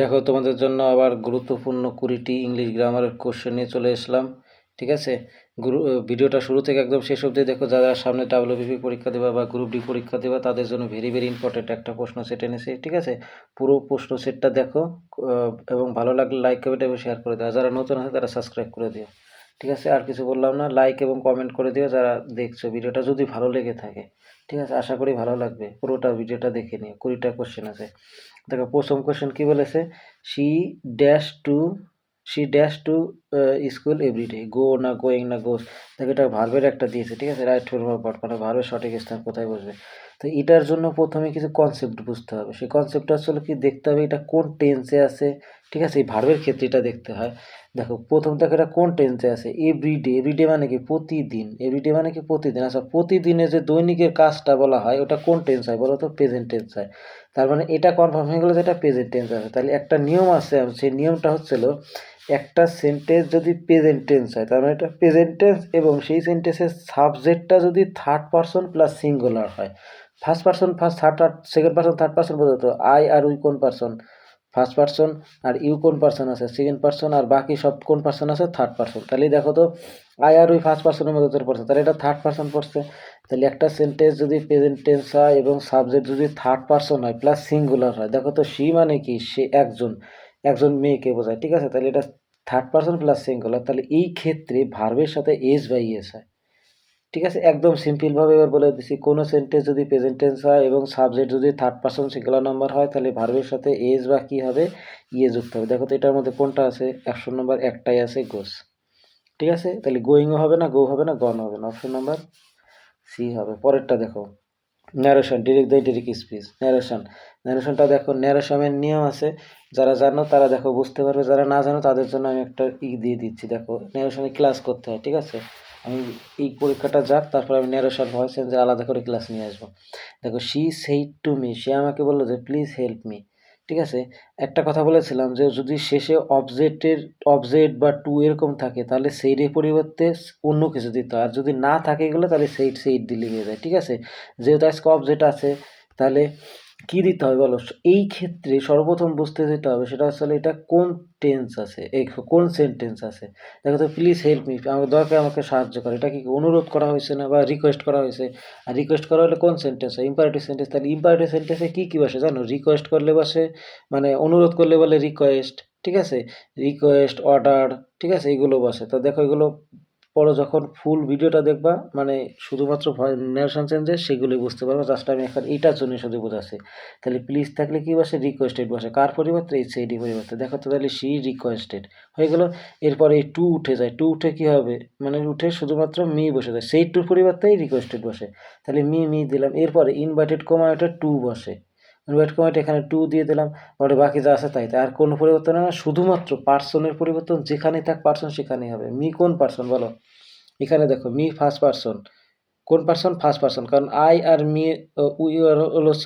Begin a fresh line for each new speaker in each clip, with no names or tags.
দেখো, তোমাদের জন্য আবার গুরুত্বপূর্ণ কুড়িটি ইংলিশ গ্রামারের কোশ্চেন নিয়ে চলে এসলাম, ঠিক আছে? গুরু ভিডিওটা শুরু থেকে একদম শেষ অবধি দেখো, যারা সামনে ডাব্লিউবিপি পরীক্ষা দেবা বা গ্রুপ ডি পরীক্ষা দেবা, তাদের জন্য ভেরি ভেরি ইম্পর্টেন্ট একটা প্রশ্ন সেট এনেছি, ঠিক আছে? পুরো প্রশ্ন সেটটা দেখো এবং ভালো লাগলে লাইক কমেন্ট এবং শেয়ার করে দেওয়া যারা নতুন আছে, তারা সাবস্ক্রাইব করে দিও, ঠিক আছে? আর কিছু বললাম না লাইক এবং কমেন্ট করে দিও যারা দেখছ ভিডিওটা, যদি ভালো লেগে থাকে, ঠিক আছে? আশা করি ভালো লাগবে, পুরোটা ভিডিওটা দেখে নিও, কুড়িটা কোশ্চেন আছে। দেখো, প্রথম কোশ্চেন কি বলেছে? She dash to she dash to school everyday go না গোয়িং না গোস দেখো, এটা ভার্বের একটা দিয়েছে, ঠিক আছে? রাইট ফর্ম পার্ট মানে ভার্বের সঠিক স্থান কোথায় বসবে? তো এটার জন্য প্রথমে কিছু কনসেপ্ট বুঝতে হবে। সেই কনসেপ্টটা আসলে কি দেখতে হবে? এটা কোন টেন্সে আছে? ঠিক আছে? এই ভার্বের ক্ষেত্রে এটা দেখতে হয়। দেখো, প্রথম দেখো, এটা কোন টেন্সে আছে? এভরিডে এভরিডে মানে কি? প্রতিদিন। এভরিডে মানে কি? প্রতিদিন। আচ্ছা প্রতিদিনে যে দৈনিকের কাজটা বলা হয়, ওটা কোন টেন্স হয়? বলো তো প্রেজেন্ট টেন্স হয়। তার মানে এটা কনফার্ম হয়ে গেলো যে এটা প্রেজেন্ট টেন্স আছে। তাহলে একটা নিয়ম আছে সেই নিয়মটা হচ্ছিল একটা সেন্টেন্স যদি প্রেজেন্ট টেন্স হয়, তার মানে এটা প্রেজেন্ট টেন্স এবং সেই সেন্টেন্সের সাবজেক্টটা যদি থার্ড পারসন প্লাস সিঙ্গুলার হয়। First person first third second person third person বোঝাতো I আর উই কোন পারসন ফার্স্ট পার্সন আর ইউ কোন পার্সন আছে? সেকেন্ড পারসন আর বাকি সব কোন পারসন আছে? থার্ড পারসন তাহলে দেখো তো আই আর ওই ফার্স্ট পারসনের মধ্যে তোর পড়ছে। তাহলে এটা থার্ড পারসন পড়ছে। তাহলে একটা সেন্টেন্স যদি প্রেজেন্ট টেন্স হয় এবং সাবজেক্ট যদি থার্ড পারসন হয় প্লাস সিঙ্গুলার হয়, দেখো তো সি মানে কি? সে একজন। একজন মেয়েকে বোঝায়। ঠিক আছে? তাহলে এটা থার্ড পারসন প্লাস সিঙ্গুলার তাহলে এই ক্ষেত্রে ভার্বের সাথে এস বাই এস হয়। ঠিক আছে, একদম সিম্পলভাবে এবার বলে দিচ্ছি কোনো সেন্টেন্স যদি প্রেজেন্ট টেন্স হয় এবং সাবজেক্ট যদি থার্ড পারসন সিঙ্গুলার নাম্বার হয়, তাহলে ভার্বের সাথে এস বা কী হবে? ইয়ে যুক্ত হবে। দেখো তো এটার মধ্যে কোনটা আছে? একশো নম্বর একটাই আছে গোস ঠিক আছে? তাহলে গোয়িংও হবে না গো হবে না গন হবে না। অপশন নাম্বার সি হবে। পরেরটা দেখো। Narration direct the direct speech narration ন্যারেশনটা দেখো ন্যারেশনের নিয়ম আছে। যারা জানো, তারা দেখো, বুঝতে পারবে। যারা না জানো, তাদের জন্য আমি একটা ই দিয়ে দিচ্ছি। দেখো ন্যারেশনে ক্লাস করতে হয়, ঠিক আছে? আমি এই পরীক্ষাটা যাক, তারপর আমি ন্যারেশন ভয়েস যে আলাদা করে ক্লাস নিয়ে আসব। দেখো শি সেইড টু মি সে আমাকে বলল যে প্লিজ হেল্প মি ঠিক আছে? একটা কথা বলেছিলাম যে, যদি শেষে অবজেক্টের অবজেক্ট বা টু এরকম থাকে, তাহলে সেইটের পরিবর্তে অন্য কিছু দিতে হয়। আর যদি না থাকে এগুলো, তাহলে সেইট সেইট দিলে হয়ে যায় ঠিক আছে? যেহেতু আজকে অবজেক্ট আছে, তাহলে কি দিতে হবে বলো? এই ক্ষেত্রে সর্বপ্রথম বুঝতে যেতে হবে সেটা আসলে এটা কোন টেন্স আছে? এই কোন সেন্টেন্স আছে? দেখো তো প্লিজ হেল্প মি আমাকে দরকার আমাকে সাহায্য করে। এটা কি অনুরোধ করা হয়েছে না বা রিকোয়েস্ট করা হয়েছে? আর রিকোয়েস্ট করা হলে কোন সেন্টেন্স হয়? ইম্পারেটিভ সেন্টেন্স তাহলে ইম্পারেটিভ সেন্টেন্সে কী কী বসে জানো? রিকোয়েস্ট করলে বসে মানে অনুরোধ করলে বলে রিকোয়েস্ট ঠিক আছে? রিকোয়েস্ট অর্ডার ঠিক আছে? এগুলো বসে। তো দেখো এগুলো পরে যখন ফুল ভিডিওটা দেখবা মানে শুধুমাত্র নেশন চেঞ্জেস সেগুলোই বুঝতে পারব। জাস্ট আমি এখন এইটার জন্য শুধু বোঝাচ্ছি। তাহলে প্লিজ থাকলে কি বসে? রিকোয়েস্টেড বসে। কার পরিবর্তে? এই সেইডি পরিবর্তে। দেখো তো তাহলে সি রিকোয়েস্টেড হয়ে গেল। এরপরে এই টু উঠে যায়। টু উঠে কি হবে? মানে উঠে শুধুমাত্র মি বসে যায়। সেই টুর পরিবর্তেই রিকোয়েস্টেড বসে। তাহলে মি মি দিলাম। এরপরে ইনভাইটেড কমা এটা টু বসে। ইনভাইট কমাটা এখানে টু দিয়ে দিলাম পরে বাকি যা আছে তাই। আর কোনো পরিবর্তন না, শুধুমাত্র পার্সনের পরিবর্তন, যেখানেই থাক পার্সন সেখানেই হবে। মি কোন পার্সন বলো? এখানে দেখো, মি ফার্স্ট পার্সন কোন পার্সন ফার্স্ট পার্সন কারণ আই আর মি উই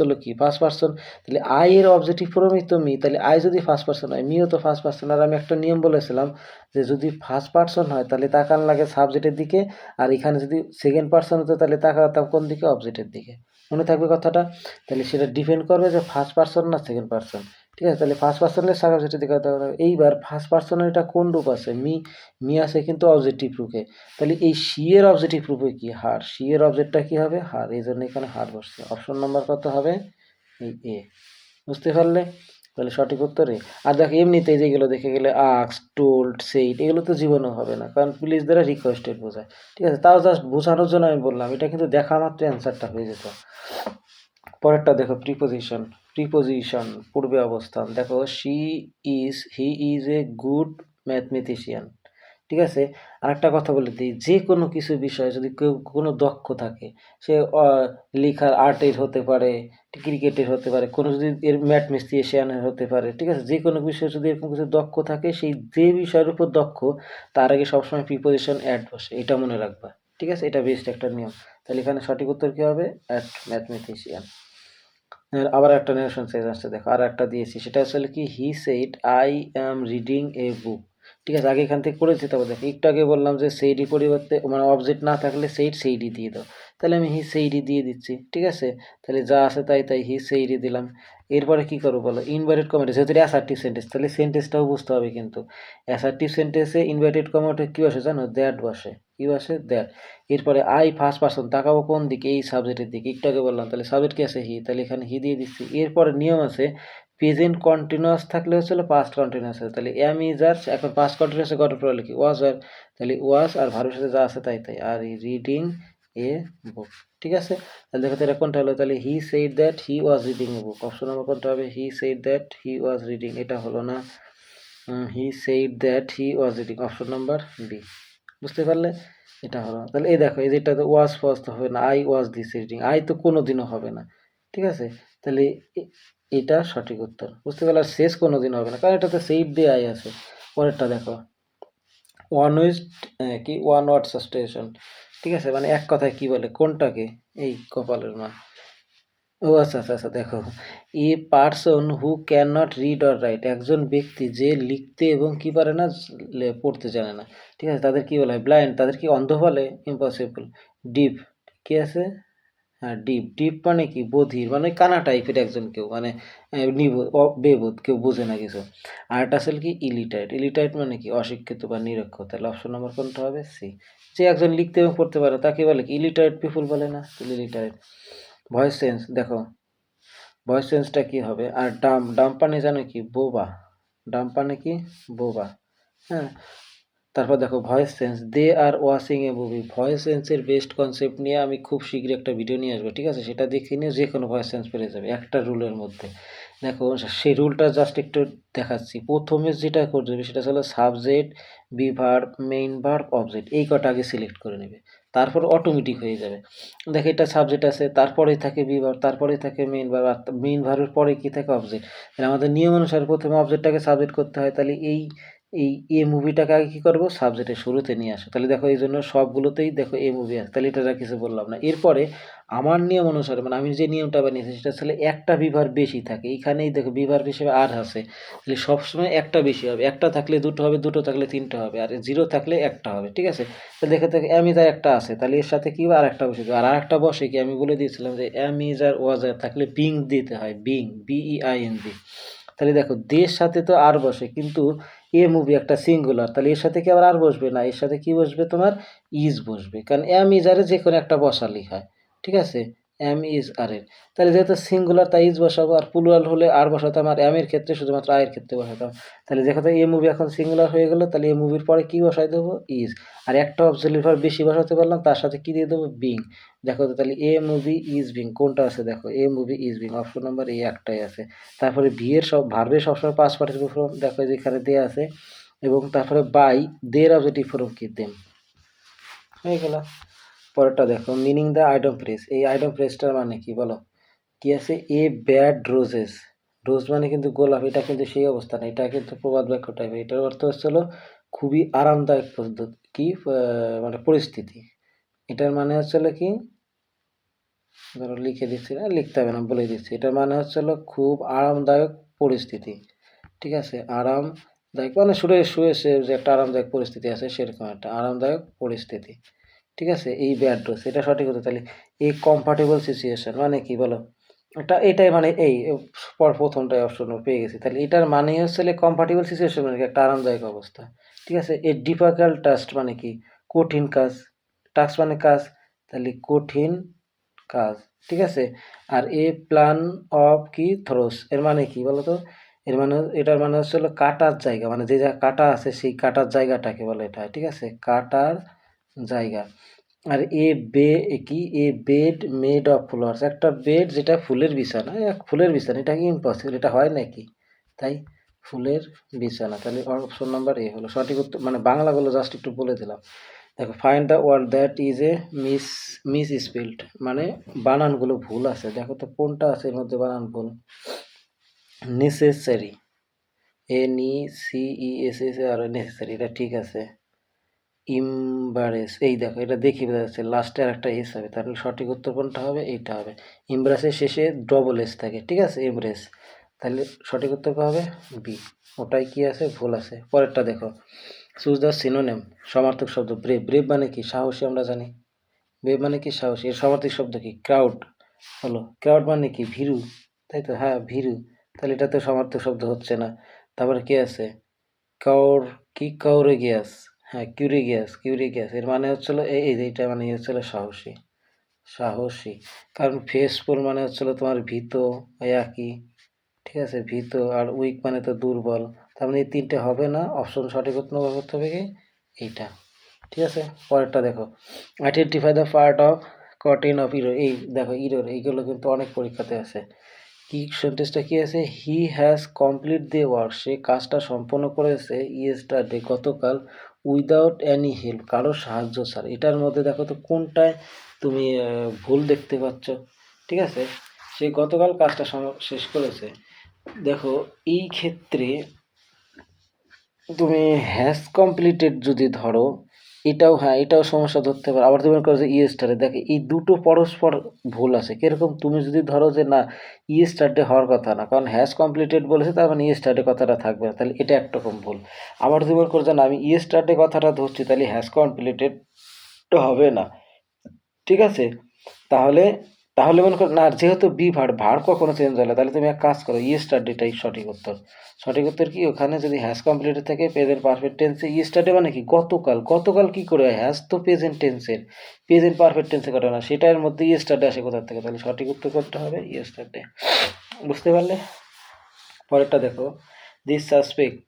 হলো কি? ফার্স্ট পার্সন তাহলে আই এর অবজেক্টিভ ফর্মই তো মি, তাহলে আই যদি ফার্স্ট পার্সন হয় মিও তো ফার্স্ট পার্সন আর আমি একটা নিয়ম বলেছিলাম যে যদি ফার্স্ট পার্সন হয়, তাহলে তাকান লাগে সাবজেক্টের দিকে, আর এখানে যদি সেকেন্ড পার্সন হতো, তাহলে তাকাতাম কোন দিকে? অবজেক্টের দিকে। মনে থাকবে কথাটা, তাহলে সেটা ডিপেন্ড করবে যে ফার্স্ট পার্সন না সেকেন্ড পার্সন ঠিক আছে, তাহলে ফার্স্ট পার্সনের সাবজেক্টের দিকে এইবার ফার্স্ট পার্সনের এটা কোন রূপ আছে? মি মি আছে কিন্তু অবজেক্টিভ রূপে তাহলে এই সি এর অবজেক্টিভ রূপে কি? হার। সি এর অবজেক্টটা কি হবে? হার। এই জন্য এখানে হার বসছে। অপশন নাম্বার কত হবে? এই এ বুঝতে পারলে? তাহলে সঠিক উত্তরে? আর দেখো, এমনিতে যেগুলো দেখে গেলে আক্স টোল্ড সেইট, এগুলো তো জীবনেও হবে না, কারণ পুলিশ দ্বারা রিকোয়েস্টেড বোঝায়। ঠিক আছে, তাও জাস্ট বোঝানোর জন্য আমি বললাম, এটা কিন্তু দেখা মাত্র অ্যান্সারটা হয়ে যেত। পরেরটা দেখো প্রিপোজিশন প্রিপোজিশন পূর্বে অবস্থান। দেখো she is he is a good mathematician ঠিক আছে? আরেকটা কথা বলে দিই, যে কোনো কিছু বিষয়ে যদি কেউ কোনো দক্ষ থাকে, সে লেখার আর্টের হতে পারে ক্রিকেটের হতে পারে, কোনো যদি এর ম্যাথমেটিশিয়ানের হতে পারে, ঠিক আছে? যে কোনো বিষয়ে যদি এরকম কিছু দক্ষ থাকে, সেই যে বিষয়ের উপর দক্ষ, তার আগে সবসময় প্রিপোজিশন অ্যাড বসে, এটা মনে রাখবা, ঠিক আছে? এটা বেস্ট একটা নিয়ম। তাহলে এখানে সঠিক উত্তর কী হবে? অ্যাট ম্যাথমেটিশিয়ান আবার একটা নেশন সেজ আসছে, দেখো আর একটা দিয়েছি, সেটা আসলে কি? He said I am reading a book ঠিক আছে, আগে এখান থেকে করেছি তবে দেখো, একটু আগে বললাম যে সেইডি পরিবর্তে মানে অবজেক্ট না থাকলে সেইড সেইডি দিয়ে দাও। তাহলে আমি হি সেইডি দিয়ে দিচ্ছি, ঠিক আছে? তাহলে যা আছে তাই তাই হি সেইডি দিলাম। এরপরে কি করব বলো? ইনভার্টেড কমেন্ট যেহেতু অ্যাসার্টিভ সেন্টেন্স তাহলে সেন্টেন্সটাও বুঝতে হবে কিন্তু। অ্যাসার্টিভ সেন্টেন্সে ইনভার্টেড কমেন্টে কী বসে জানো? দ্যাট বসে। কী বসে? দ্যাট এরপরে আই ফার্স্ট পার্সন তাকাবো কোন দিকে? এই সাবজেক্টের দিকে। একটু আগে বললাম, তাহলে সাবজেক্ট কি আছে? হি তাহলে এখানে হি দিয়ে দিচ্ছি। এরপরে নিয়ম আছে প্রেজেন্ট কন্টিনিউয়াস থাকলে হচ্ছিল পাস্ট কন্টিনিউয়াস তাহলে এম ইজ আর এখন পাস্ট কন্টিনিউয়াসে গত পরে লিখি ওয়াজ আর, তাহলে ওয়াজ আর ভার্বের সাথে যা আছে তাই তাই। আর রিডিং এ বুক ঠিক আছে? তাহলে দেখো তো এটা কোনটা হলো? তাহলে he said that he was reading a book option number কোনটা হবে? He said that he was reading এটা হলো না। He said that he was reading option number B বুঝতে পারলে? এটা হলো। তাহলে এই দেখো, এই যেটা ওয়াজ ফোয়াজ তো হবে না। I was this reading I তো কোনো দিনও হবে না। ঠিক আছে? তাহলে এটা সঠিক উত্তর। বুঝতে পারলে শেষ কোনো দিন হবে না, কারণ এটাতে সেইড দিয়ে আই আছে। পরেরটা দেখো। ওয়ান ওয়েস্ট কি? ওয়ান ওয়ার্ড সাস্টেশন ঠিক আছে? মানে এক কথায় কি বলে? কোনটাকে? এই কপালের মা। ও আচ্ছা আচ্ছা আচ্ছা দেখো। A person who can not read or write একজন ব্যক্তি যে লিখতে এবং কি পারে না পড়তে জানে না। ঠিক আছে? তাদের কি বলে ব্লাইন্ড তাদের কি অন্ধ বলে? ইম্পসিবল ডিপ কি আছে? হ্যাঁ ডিপ ডিপ মানে কি? বধির মানে কানা টাইপের একজন কেউ মানে বেবোধ, কেউ বোঝে না কিছু। আর একটা আসলে কি ইলিটাইট ইলিটাইট মানে কি? অশিক্ষিত বা নিরক্ষ তাহলে অপশন নম্বর কোনটা হবে? সি যে একজন লিখতে এবং পড়তে পারে, তাকে বলে কি? ইলিটাইট পিপুল বলে না? ইলিটাইট ভয়েস সেন্স দেখো। ভয়েস সেন্সটা কি হবে? আর ডাম ডাম মানে জানো কি? বোবা। ডাম মানে কি? বোবা। হ্যাঁ? তারপর দেখো voice sense they are watching a movie voice সেন্সের best concept নিয়ে আমি খুব শীঘ্রই একটা ভিডিও নিয়ে আসব, ঠিক আছে? সেটা দেখে নিয়ে যে কোনো ভয়েস সেন্স পেরে যাবে, একটা রুলের মধ্যে। দেখো, সেই রুলটা জাস্ট একটু দেখাচ্ছি। প্রথমে যেটা করতে হবে, সেটা হলো subject be verb main verb object এই কটা আগে সিলেক্ট করে নেবে। তারপর অটোমেটিক হয়ে যাবে। দেখো, এটা সাবজেক্ট আছে, তারপরেই থাকে বি ভার্ব তারপরেই থাকে মেইন ভার্ব মেইন ভার্বের পরে কি থাকে অবজেক্ট তাহলে আমাদের নিয়ম অনুসারে প্রথমে অবজেক্টটাকে সাবজেক্ট করতে হয়, তাহলে এই এই এ মুভিটাকে আগে কী করব? সাবজেক্টের শুরুতে নিয়ে আসো। তাহলে দেখো এই জন্য সবগুলোতেই দেখো এ মুভি আছে তাহলে এটা কিছু বললাম না। এরপরে আমার নিয়ম অনুসারে মানে আমি যে নিয়মটা বানিয়েছি সেটা আসলে একটা বিভার বেশি থাকে। এইখানেই দেখো বিভার হিসেবে আর আছে। তাহলে সবসময় একটা বেশি হবে। একটা থাকলে দুটো হবে, দুটো থাকলে তিনটা হবে। আর জিরো থাকলে একটা হবে। ঠিক আছে? তাহলে দেখে, দেখো অ্যামিজার একটা আছে। তাহলে এর সাথে কি আর একটা বসে। আর আরেকটা বসে কি? আমি বলে দিয়েছিলাম যে অ্যামিজার ওয়াজার থাকলে বিং দিতে হয়। Being B E I N B তাহলে দেখো দের সাথে তো আর বসে। কিন্তু এ মুভি একটা সিঙ্গুলার তাহলে এর সাথে কি আবার আর বসবে? না, এর সাথে কি বসবে? তোমার ইজ বসবে। কারণ এম ইজারে যে কোনো একটা বসালেই হয়, ঠিক আছে? এম ইজ আর এর। তাহলে যেহেতু সিঙ্গুলার তাই ইজ বসাবো, আর প্লুরাল হলে আর বসাতাম, আর এম এর ক্ষেত্রে শুধুমাত্র আয়ের ক্ষেত্রে বসাতাম। তাহলে দেখো তো এ মুভি এখন সিঙ্গুলার হয়ে গেলো, তাহলে এ মুভির পরে কি বসাই দেবো? ইজ আর একটা অবজেক্টের পর বেশি বসাতে পারলাম, তার সাথে কি দিয়ে দেবো? বিং দেখো তো, তাহলে এ মুভি ইজ বিং কোনটা আছে দেখো? A movie is being option number এই একটাই আছে। তারপরে বি এর সব ভার্বের সবসময় পাঁচ পার্টিসিপেট ফর্ম দেখো যেখানে দেওয়া আছে, এবং তারপরে বাই দের অবজেক্টিভ ফর্ম কি? দেম হয়ে গেল। পরেরটা দেখো মিনিং দ্য আইডম ফ্রেজ এই আইডম ফ্রেজটার মানে কি বলো? কি আছে? এ ব্যাড রোজেস রোজ মানে কিন্তু গোলাপ, এটা কিন্তু সেই অবস্থা না, এটা কিন্তু প্রবাদ বাক্য টাইপের এটার অর্থ হচ্ছে হলো খুবই আরামদায়ক পদ্ধতি কি? মানে পরিস্থিতি। এটার মানে হচ্ছে হলো কি? ধরো লিখে দিচ্ছি না, লিখতে হবে না, বলে দিচ্ছি। এটার মানে হচ্ছে হলো খুব আরামদায়ক পরিস্থিতি। ঠিক আছে? আরামদায়ক মানে শুয়ে শুয়ে সে যে একটা আরামদায়ক পরিস্থিতি আছে, সেরকম একটা আরামদায়ক পরিস্থিতি। ঠিক আছে? এই ব্যাড ডোজ এটা সঠিক হতো তাহলে এই কমফর্টেবল সিচুয়েশন মানে কি বলো? এটা এটাই মানে এই, পর প্রথমটাই অপশন পেয়ে গেছি। তাহলে এটার মানে হচ্ছে কমফর্টেবল সিচুয়েশন মানে একটা আরামদায়ক অবস্থা। ঠিক আছে? এ ডিফিকাল্ট টাস্ক মানে কি? কঠিন কাজ। টাস্ক মানে কাজ। তাহলে কঠিন কাজ। ঠিক আছে? আর এ প্ল্যান অফ কি? থ্রোস এর মানে কি বলো তো এর মানে এটার মানে হচ্ছে হলো কাটার জায়গা। মানে যে জায়গা কাটা আছে, সেই কাটার জায়গাটাকে বলে এটা। ঠিক আছে? কাটার জায়গা। আর এ বে কি? A bed, made of flowers. একটা বেড যেটা ফুলের বিছানা এক ফুলের বিছানা, এটা কি ইম্পসিবল এটা হয় নাকি? তাই ফুলের বিছানা। তাহলে অপশন নাম্বার এ হলো। সঠিক উত্তর মানে বাংলাগুলো জাস্ট একটু বলে দিলাম। দেখো find the word that is a miss misspelled মানে বানানগুলো ভুল আছে। দেখো তো কোনটা আছে এর মধ্যে বানান ভুল necessary N E C E S S আর নেসেসারি এটা ঠিক আছে। ইমবারেস এই দেখো, এটা দেখি বোঝা যাচ্ছে লাস্টে আর একটা এস হবে তাহলে সঠিক উত্তর কোনটা হবে? এইটা হবে। ইমব্রাসের শেষে ডবল এস থাকে, ঠিক আছে? এমব্রেস তাহলে সঠিক উত্তর হবে? বি ওটাই কি আছে? ভুল আছে। পরেরটা দেখো চুজ দ্য সিনোনেম সমার্থক শব্দ ব্রেভ ব্রেভ মানে কি? সাহসী আমরা জানি। ব্রেভ মানে কি? সাহসী। এর সমার্থক শব্দ কি? ক্রাউড হলো ক্রাউড মানে কি? ভীরু, তাই তো? হ্যাঁ ভীরু, তাহলে এটা তো সমার্থক শব্দ হচ্ছে না। তারপরে কি আছে? কাউর কি কাউরে গ্যাস হ্যাঁ কিউরি গ্যাস কিউরি গ্যাস এর মানে হচ্ছিল এই এইটা মানে হচ্ছিল সাহসী সাহসী। কারণ ফেসফুল মানে হচ্ছিল তোমার ভীত, একই, ঠিক আছে? ভীত আর উইক মানে তো দুর্বল। তার মানে এই তিনটে হবে না অপশন সঠিক উত্তর করতে হবে কি? এইটা, ঠিক আছে? পরেরটা দেখো। Identify the part of cotton of error এই দেখো ইরোর এইগুলো কিন্তু অনেক পরীক্ষাতে আছে। কি সেন্টেন্সটা কি আছে? He has complete the work সে কাজটা সম্পন্ন করেছে ইয়েস্টারডে গতকাল। উইদাউট অ্যানি হেল্প কারও সাহায্য ছাড়া। এটার মধ্যে দেখো তো কোনটায় তুমি ভুল দেখতে পাচ্ছ, ঠিক আছে? সে গতকাল কাজটা শেষ করেছে। দেখো, এই ক্ষেত্রে তুমি হ্যাজ কমপ্লিটেড যদি ধরো এটাও হ্যাঁ এটাও সমস্যা ধরতে পারে। আবার তুমি করো যে ই স্টারে দেখে, এই দুটো পরস্পর ভুল আছে। কীরকম তুমি যদি ধরো যে না ইয়েস্টারডে হওয়ার কথা না, কারণ হ্যাশ কমপ্লিটেড বলেছে, তার মানে ইয়েস্টারডে কথাটা থাকবে না, তাহলে এটা একরকম ভুল। আবার তুমি করো যে না, আমি ইয়েস্টারডে কথাটা ধরছি, তাহলে হ্যাশ কমপ্লিটেড হবে না। ঠিক আছে? তাহলে তাহলে মনে করো, না, যেহেতু বি ভার ভার কখনো চেঞ্জ না, তাহলে তুমি এক কাজ করো ইয়েস্টারডেটাই সঠিক উত্তর। সঠিক উত্তর কি? ওখানে যদি হ্যাজ কমপ্লিটেড থাকে প্রেজেন্ট পারফেক্ট টেন্সে ইয়েস্টারডে মানে কি? গতকাল গতকাল কি করে হয়? হ্যাজ তো প্রেজেন্ট টেন্সের প্রেজেন্ট পারফেক্ট টেন্সে ঘটে না, সেটার মধ্যে ই ইয়েস্টারডে আসে কোথা থেকে? তাহলে সঠিক উত্তর করতে হবে ইয়েস্টারডে বুঝতে পারলে? পরেরটা দেখো দিস সাসপেক্ট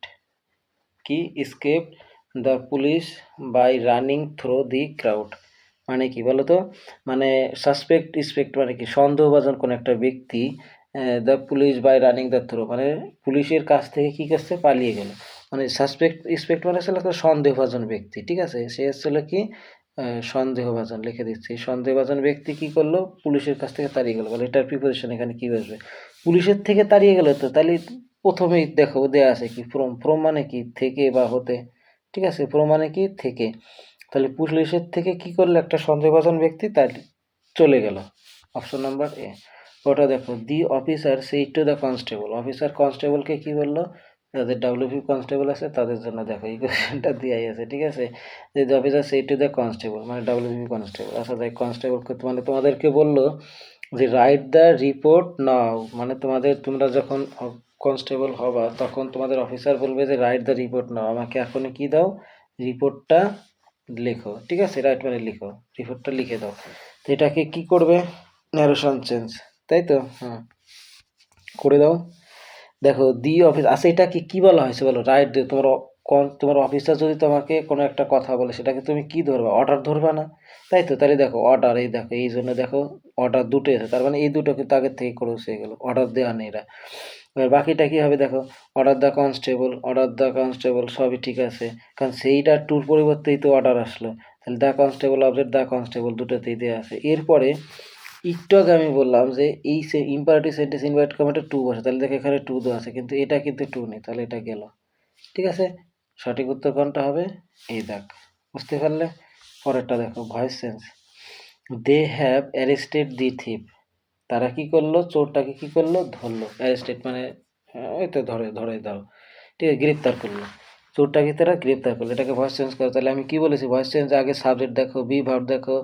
কি? Escape the police by running through the crowd মানে কি বলো তো মানে সাসপেক্ট স্পেক্ট মানে কি? সন্দেহভাজন কোনো একটা ব্যক্তি the police by running the through মানে পুলিশের কাছ থেকে কী করছে? পালিয়ে গেল। মানে সাসপেক্ট স্পেক্ট মানে হচ্ছে একটা সন্দেহভাজন ব্যক্তি, ঠিক আছে? সে হচ্ছিল কি? সন্দেহভাজন লিখে দিচ্ছি। সন্দেহভাজন ব্যক্তি কি করল? পুলিশের কাছ থেকে তাড়িয়ে গেল। বলে, এটার প্রিপারেশন এখানে কী বসবে? পুলিশের থেকে তাড়িয়ে গেল তো, তাহলে প্রথমেই দেখো, দেয়া আছে কি? ফ্রম ফ্রম মানে কি? থেকে বা হতে, ঠিক আছে? ফ্রম মানে কি? থেকে। তাহলে পুলিশের থেকে কি করল একটা সন্দেহভাজন ব্যক্তি তার চলে গেল? অপশন নাম্বার এ ওটা দেখো the officer said to the constable officer কনস্টেবলকে কি বলল? যাদের ডাব্লিউপি কনস্টেবল আছে, তাদের জন্য দেখো, এই কোয়েশ্চেনটা দেওয়াই আছে, ঠিক আছে? যে the officer said to the constable মানে ডাব্লিউপি কনস্টেবল আচ্ছা দেখ কনস্টেবল মানে তোমাদেরকে বলল যে রাইট দ্য রিপোর্ট নাও মানে তোমাদের, তোমরা যখন কনস্টেবল হবা, তখন তোমাদের অফিসার বলবে যে রাইট দ্য রিপোর্ট নাও আমাকে এখনই কি দাও? রিপোর্টটা লেখো, ঠিক আছে? রাইট মানে লিখো রিপোর্টটা লিখে দাও। তো এটাকে কি করবে? ন্যারেশন চেঞ্জ তাই তো? হ্যাঁ করে দাও। দেখো দি অফিস আচ্ছা এটাকে কি বলা হয়েছে বলো? রাইট তোমার তোমার অফিসার যদি তোমাকে কোনো একটা কথা বলে, সেটাকে তুমি কি ধরবা? অর্ডার ধরবা না? তাই তো? তাহলে দেখো অর্ডার এই দেখো, এই জন্য দেখো অর্ডার দুটো আছে তার মানে এই দুটো কিন্তু আগের থেকে করে হয়ে গেলো। অর্ডার দেওয়া নেই এরা। এবার বাকিটা কী হবে দেখো? Order the constable order the constable সবই ঠিক আছে। কারণ সেইটার টুর পরিবর্তেই তো অর্ডার আসলো। তাহলে the constable object the constable দুটোতেই দেওয়া আছে। এরপরে একটু আমি বললাম যে এই সে ইম্পারেটিভ সেন্টেন্স ইনভাইট কমেন্টে টু বসে। তাহলে দেখো এখানে টু দেওয়া আছে। কিন্তু এটা কিন্তু টু নেই। তাহলে এটা গেল। ঠিক আছে? সঠিক উত্তর কোনটা হবে? এই দেখ। বুঝতে পারলে? পরেরটা দেখো। Voice sense they have arrested the thief তারা কি করল? চোরটাকে কি করল? ধরলো। অ্যারেস্টেড মানে ওই তো ধরে ধরে দাও। ঠিক আছে, গ্রেপ্তার করল। চোরটাকে তারা গ্রেপ্তার করল। এটাকে ভয়েস চেঞ্জ করো। তাহলে আমি কি বলেছি? ভয়েস চেঞ্জ আগে সাবজেক্ট দেখো বি ভার্ব দেখো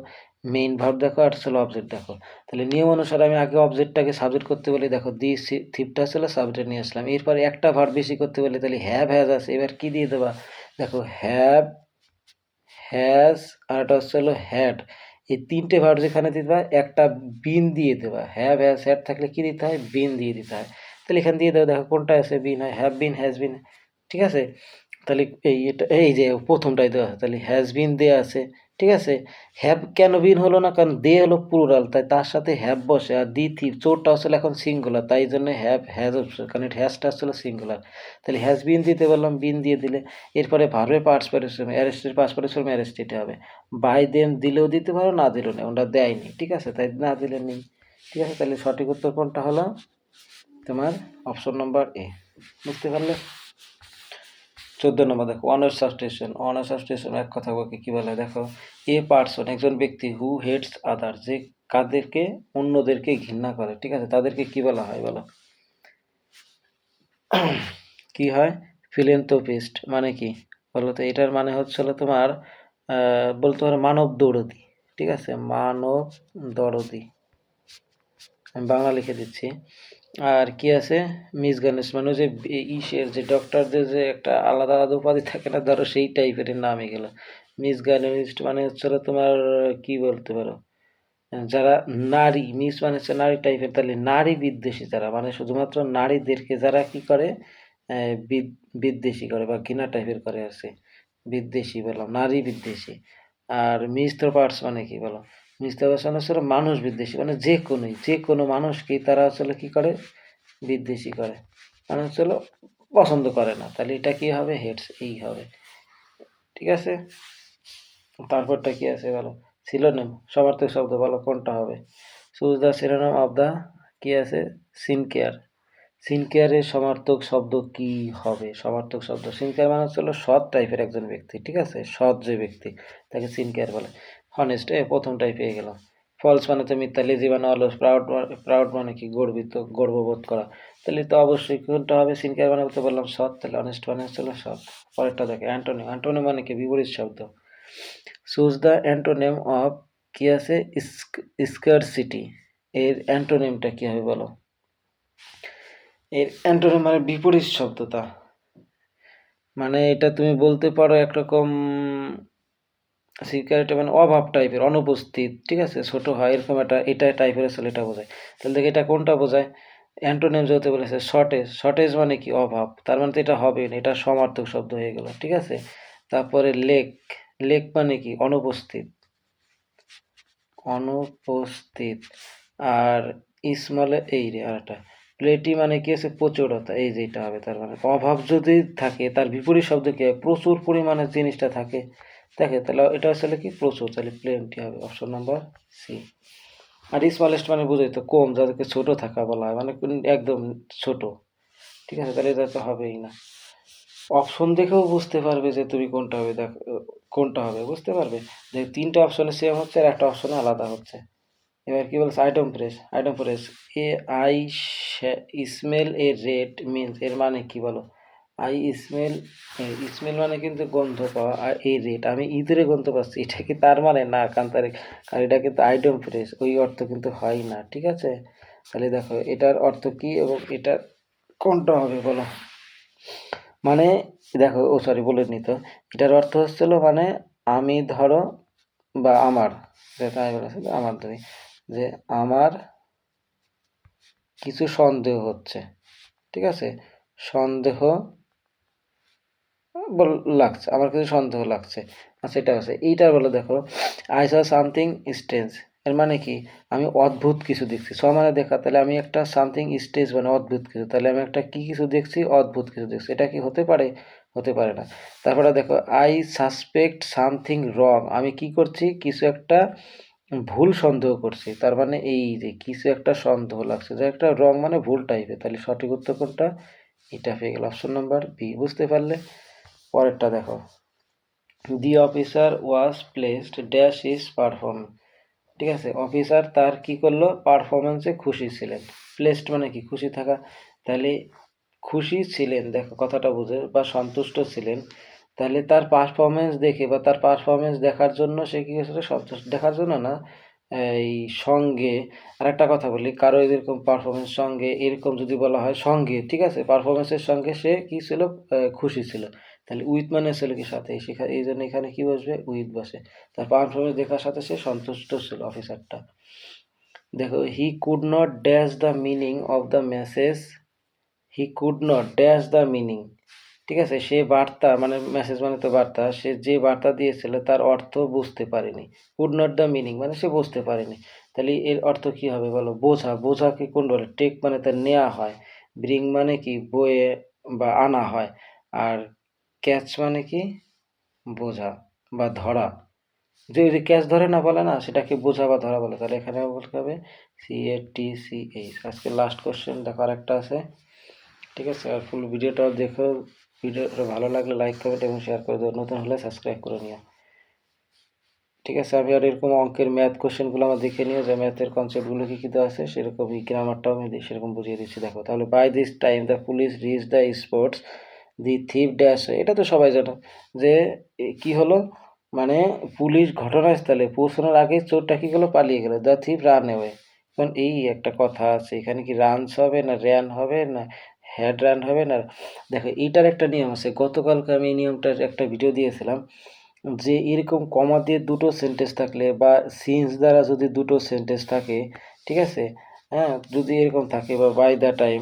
মেইন ভার্ব দেখো, আর ছিল অবজেক্ট দেখো। তাহলে নিয়ম অনুসারে আমি আগে অবজেক্টটাকে সাবজেক্ট করতে বলি। দেখো দি থিপটা ছিল সাবজেক্ট নিয়ে আসলাম। এরপরে একটা ভার্ব বেশি করতে বলি, তাহলে হ্যাভ হ্যাজ আছে। এবার কি দিয়ে দেবা? দেখো হ্যাভ হ্যাজ আর একটা হচ্ছে হ্যাড এই তিনটে ভার্ব যেখানে দিতে হয়, একটা বিন দিয়ে দেবা হ্যাভ হ্যাজ হ্যাড থাকলে কী দিতে হয়? বিন দিয়ে দিতে হয়। তাহলে এখানে দিয়ে দেওয়া, দেখো কোনটা আছে? বিন হয়। হ্যাভ বিন হ্যাজ বিন ঠিক আছে? তাহলে এই এটা, এই যে প্রথমটাই দেওয়া আছে। তাহলে হ্যাজ বিন দেওয়া আছে। ঠিক আছে? হ্যাভ কেন বিন হলো না? কারণ দে হলো প্লুরাল তাই তার সাথে হ্যাভ বসে আর দি থিপ চোরটা আসলে এখন সিঙ্গুলার তাই জন্য হ্যাভ হ্যাজ কারণ হ্যাজটা আসলে সিঙ্গুলার তাহলে হ্যাজ বিন দিতে বললাম বিন দিয়ে দিলে, এরপরে ভার্বে পার্সপারেশন অ্যারেস্টেড পার্সপারেশন অ্যারেস্টেড হবে। বাই দেম দিলেও দিতে পারো, না দিলেও না ওটা দেয়নি, ঠিক আছে? তাই না দিলে নেই, ঠিক আছে? তাহলে সঠিক উত্তর কোনটা হলো? তোমার অপশন নম্বর এ বুঝতে পারলে? চোদ্দ নম্বর দেখো অনার সাবস্টেশন অনার সাবস্টেশন এক কথা বলকে কী বলে? দেখো এ পার্সন একজন ব্যক্তি হু হেডস আদার যে কাদেরকে, অন্যদেরকে ঘৃণা করে, ঠিক আছে? তাদেরকে কি বলা হয় বলো? কি হয়? ফিলেন্থোপিস্ট মানে কি? বলো তো, এটার মানে হচ্ছিল তোমার বলতে পারো মানব দৌড়দি ঠিক আছে? মানব দরদি আমি বাংলা লিখে দিচ্ছি। আর কি আছে? মিসগানেশ মানে ওই যে ইসের যে ডক্টরদের যে একটা আলাদা আলাদা উপাধি থাকে না, ধরো সেই টাইপের নাম এগুলো মিসগানেস্ট মানে হচ্ছে তোমার, কি বলতে পারো? যারা নারী, মিস মানে হচ্ছে নারী টাইপের তাহলে নারী বিদ্বেষী যারা মানে শুধুমাত্র নারীদেরকে যারা কি করে? বিদ- বিদ্বেষী করে বা ঘৃণা টাইপের করে আছে বিদ্বেষী বললাম নারী বিদ্বেষী। আর মিস্ত্র পার্টস মানে কি বলো? মানে মানুষ বিদ্বেষী মানে যে কোনো যে কোনো মানুষকেই তারা আসলে কি করে? বিদ্বেষী করে। মানে হলো পছন্দ করে না। তাহলে এটা কি হবে? হেডস এই হবে। ঠিক আছে? তারপরটা কি আছে বলো? সিলোনেম সমার্থক শব্দ বলো, কোনটা হবে? Choose the synonym of the কি আছে? সিনকেয়ার সিনকেয়ারের সমার্থক শব্দ কি হবে? সমার্থক শব্দ। সিনকেয়ার মানে হচ্ছে সৎ টাইপের একজন ব্যক্তি, ঠিক আছে? সৎ যে ব্যক্তি, তাকে সিনকেয়ার বলে। হনেস্ট এ প্রথম টাইপ পেয়ে গেলাম। ফলস মানে তো মিথ্যা লেজি মানে অলস প্রাউড প্রাউড মানে কি গর্বিত, গর্ববোধ করা। তাহলে তো অবশ্যই কোনটা হবে? সিনকেয়ার মানে তো বললাম সৎ, তাহলে অনেস্ট মানে হলো সৎ। পরেরটা দেখে অ্যান্টোনি অ্যান্টোনি মানে কি? বিপরীত শব্দ। সুজ দ্য অ্যান্টোনেম অফ কি আছে স্কারসিটি এর অ্যান্টোনেমটা কি হবে বলো? এর অ্যান্টোনেম মানে বিপরীত শব্দটা। মানে এটা তুমি বলতে পারো একরকম সিকারেটে মানে অভাব টাইপের অনুপস্থিত, ঠিক আছে? ছোট হয় এরকম একটা, এটা টাইপের আসলে এটা বোঝায়। তাহলে দেখে এটা কোনটা বোঝায়? অ্যান্টোনিম যেহেতু বলেছে শর্টেজ শর্টেজ মানে কি? অভাব। তার মানে তো এটা হবে না, এটা সমার্থক শব্দ হয়ে গেল, ঠিক আছে? তারপরে লেক লেক মানে কি? অনুপস্থিত। অনুপস্থিত। আর ইসমলে এই রে, আর একটা। প্লেটি মানে কি? আছে প্রচুরতা, এই যে এটা হবে, তার মানে। অভাব যদি থাকে, তার বিপরীত শব্দ কি হয়? প্রচুর পরিমাণে জিনিসটা থাকে। থাকে তাহলে এটা আসলে কি? প্রচুর, তাহলে প্লেনটি হবে। অপশন নাম্বার সি আর স্মলেস্ট মানে বুঝাই তো কম, যাদেরকে ছোট থাকা বলা হয় মানে একদম ছোট। ঠিক আছে, তাহলে এটা তো হবেই না। অপশন দেখেও বুঝতে পারবে যে তুমি কোনটা হবে, দেখ, কোনটা হবে, বুঝতে পারবে? যে তিনটা অপশনে সেম হচ্ছে আর একটা অপশনে আলাদা হচ্ছে। এবার কী বলছে? Idiom phrase idiom phrase a I smell a rat means এর মানে কী বলো? আই স্মেল স্মেল মানে কিন্তু গন্ধ পাওয়া, আর এই রেট, আমি ইঁদুরে গন্ধ পাচ্ছি, এটা কি তার মানে? না, কারণ তার কারণ এটা কিন্তু আইডম প্রেস ওই অর্থ কিন্তু হয় না, ঠিক আছে? তাহলে দেখো, এটার অর্থ কি এবং এটার কোনটা হবে বলো? মানে দেখো, ও সরি বলে নিত এটার অর্থ হচ্ছিল মানে আমি ধরো, বা আমার আমার ধরি, যে আমার কিছু সন্দেহ হচ্ছে, ঠিক আছে? সন্দেহ লাগছে। আমার কিছু সন্দেহ লাগছে। আচ্ছা এটা আছে। এইটার বলে দেখো আই সা সামথিং স্টেজের মানে কি? আমি অদ্ভুত কিছু দেখছি। স মানে দেখা, তাহলে আমি একটা সামথিং স্টেজ মানে অদ্ভুত কিছু। তাহলে আমি একটা কি কিছু দেখছি? অদ্ভুত কিছু দেখছি। এটা কি হতে পারে? হতে পারে না। তারপরে দেখো আই সাসপেক্ট সামথিং রং আমি কি করছি? কিছু একটা ভুল সন্দেহ করছি। তার মানে এই যে, কিছু একটা সন্দেহ লাগছে। যে একটা রং মানে ভুল টাইপের তাহলে সঠিক উত্তর কোনটা? এটা পেয়ে গেল। অপশন নাম্বার বি বুঝতে পারলে? পরেরটা দেখো। The officer was pleased dash is perform ঠিক আছে? অফিসার তার কি করল? পারফরমেন্সে খুশি ছিলেন। প্লেসড মানে কি? খুশি থাকা। তাহলে খুশি ছিলেন, দেখো কথাটা বুঝে, বা সন্তুষ্ট ছিলেন। তাহলে তার পারফরমেন্স দেখে, বা তার পারফরমেন্স দেখার জন্য সে কী করেছিল? সন্তুষ্ট। দেখার জন্য না, এই সঙ্গে আর একটা কথা বলি। কারও এরকম পারফরমেন্স সঙ্গে, এরকম যদি বলা হয় সঙ্গে, ঠিক আছে? পারফরমেন্সের সঙ্গে সে কী ছিল? খুশি ছিল। তাহলে উইথ মানে ছিল কি সাথে সেখানে এই জন্য এখানে কি বসবে? উইথ বসে। তার পারফরমেন্স দেখার সাথে সে সন্তুষ্ট ছিল অফিসারটা। দেখো he could not dash the meaning of the message he could not dash the meaning ঠিক আছে? সে বার্তা মানে মেসেজ মানে তো বার্তা, সে যে বার্তা দিয়েছিল তার অর্থ বুঝতে পারেনি। কুড নট দ্য মিনিং মানে সে বুঝতে পারেনি। তাহলে এর অর্থ কি হবে বলো? বোঝা, বোঝাকে কোন বলে? টেক মানে তার নেওয়া হয় ব্রিং মানে কি? বয়ে বা আনা হয়। আর ক্যাচ মানে কি? বোঝা বা ধরা। যে ওই যে ক্যাচ ধরে না বলে না, সেটাকে বোঝা বা ধরা বলে। তাহলে এখানে বলতে হবে C A T C H আজকে লাস্ট কোশ্চেন দেখো আরেকটা আছে। ঠিক আছে? আর ফুল ভিডিওটাও দেখো। ভিডিওটা ভালো লাগলে লাইক কমেন্ট এবং শেয়ার করে দেবো নতুন হলে সাবস্ক্রাইব করে নিও। ঠিক আছে? আমি আর এরকম অঙ্কের ম্যাথ কোশ্চেনগুলো আমার দেখে নিও। যে ম্যাথের কনসেপ্টগুলো কী কী আছে সেরকম গ্রামারটাও আমি সেরকম বুঝিয়ে দিচ্ছি। দেখো, তাহলে by this time the police reach the sports the thief dash এটা তো সবাই জানো। যে কি হলো? মানে পুলিশ ঘটনাস্থলে পৌঁছানোর আগে চোরটা কি গেলো পালিয়ে গেলো। দ্য থিপ রান অ্যাওয়ে এখন এই একটা কথা আছে, এখানে কি রানস হবে না র্যান হবে না হ্যাড রান হবে না? দেখো এইটার একটা নিয়ম আছে। গতকালকে আমি এই নিয়মটার একটা ভিডিও দিয়েছিলাম যে, এরকম কমা দিয়ে দুটো সেন্টেন্স থাকলে বা সিন্স দ্বারা যদি দুটো সেন্টেন্স থাকে, ঠিক আছে? হ্যাঁ যদি এরকম থাকে বা বাই দ্য টাইম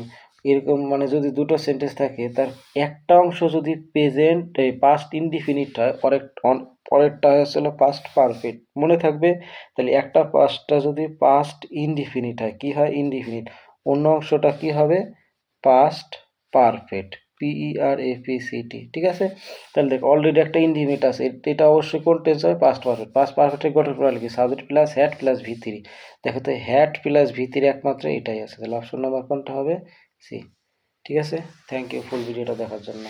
এরকম মানে যদি দুটো সেন্টেন্স থাকে, তার একটা অংশ যদি প্রেজেন্ট এই পাস্ট ইনডিফিনিট হয়, পরের পরেরটা হচ্ছিল পাস্ট পারফেক্ট মনে থাকবে? তাহলে একটা পাস্টটা যদি পাস্ট ইনডিফিনিট হয়, কি হয়? ইনডিফিনিট অন্য অংশটা কি হবে? Past perfect P R F C T ঠিক আছে? তাহলে দেখ অলরেডি একটা ইনডিফিনিট আছে এটা অবশ্যই কোন টেন্স হবে? পাস্ট পারফেক্ট পাস্ট পারফেক্টের গঠন প্রণালী কি? Subject plus had plus V three দেখো তো হ্যাট প্লাস ভি থ্রি একমাত্র এটাই আছে। তাহলে অপশন নাম্বার কোনটা হবে? সি ঠিক আছে? থ্যাংক ইউ ফুল ভিডিওটা দেখার জন্য।